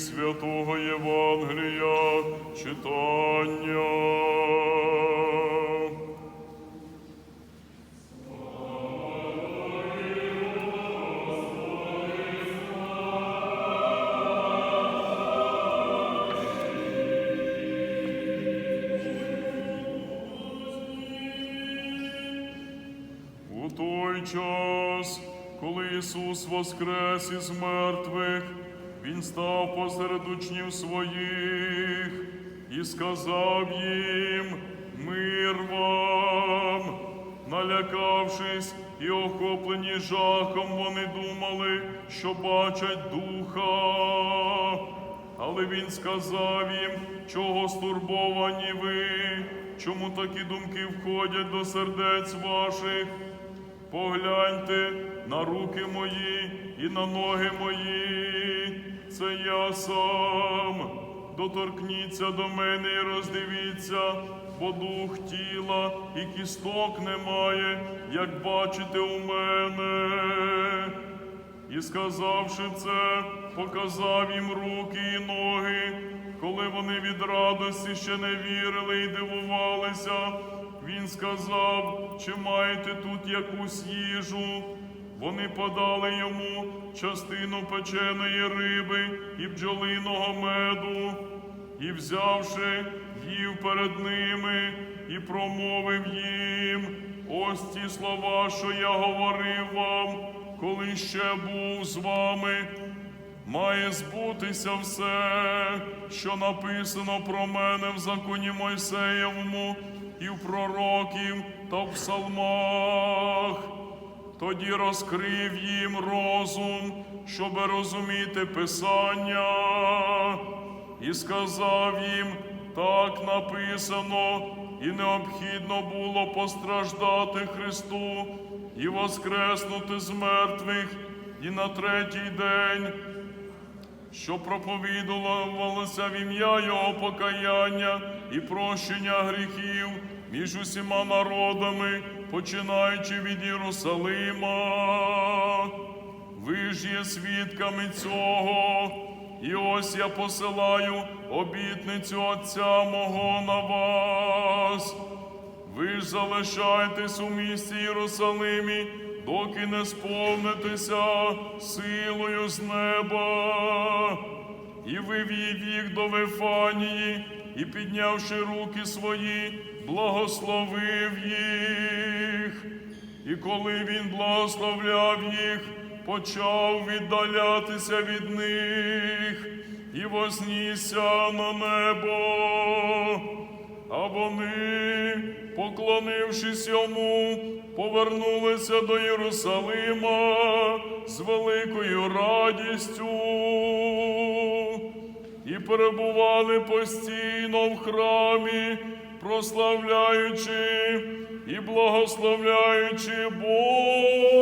святого Євангелія читання. У той час, коли Ісус воскрес із мертвих, Він став посеред учнів своїх і сказав їм мир вам. Налякавшись і охоплені жахом, вони думали, що бачать духа. Але він сказав їм, чого стурбовані ви, чому такі думки входять до сердець ваших. Погляньте на руки мої і на ноги мої, це я сам. Доторкніться до мене і роздивіться, бо дух тіла і кісток немає, як бачите у мене. І сказавши це, показав їм руки і ноги. Коли вони від радості ще не вірили і дивувалися, він сказав, чи маєте тут якусь їжу? Вони подали йому частину печеної риби і бджолиного меду, і, взявши, їв перед ними і промовив їм ось ті слова, що я говорив вам, коли ще був з вами. Має збутися все, що написано про мене в законі Мойсеєвому і в пророків та в псалмах. Тоді розкрив їм розум, щоб розуміти Писання, і сказав їм, так написано, і необхідно було постраждати Христу і воскреснути з мертвих, і на третій день що проповідувалося в ім'я Його покаяння і прощення гріхів між усіма народами, починаючи від Єрусалима. Ви ж є свідками цього, і ось я посилаю обітницю Отця мого на вас. Ви ж залишайтесь у місті Єрусалимі, доки не сповнитеся силою з неба. І вивів їх до Вифанії, і, піднявши руки свої, благословив їх. І коли він благословляв їх, почав віддалятися від них і вознісся на небо. А вони, поклонившись йому, повернулися до Єрусалима з великою радістю і перебували постійно в храмі, прославляючи і благословляючи Бога.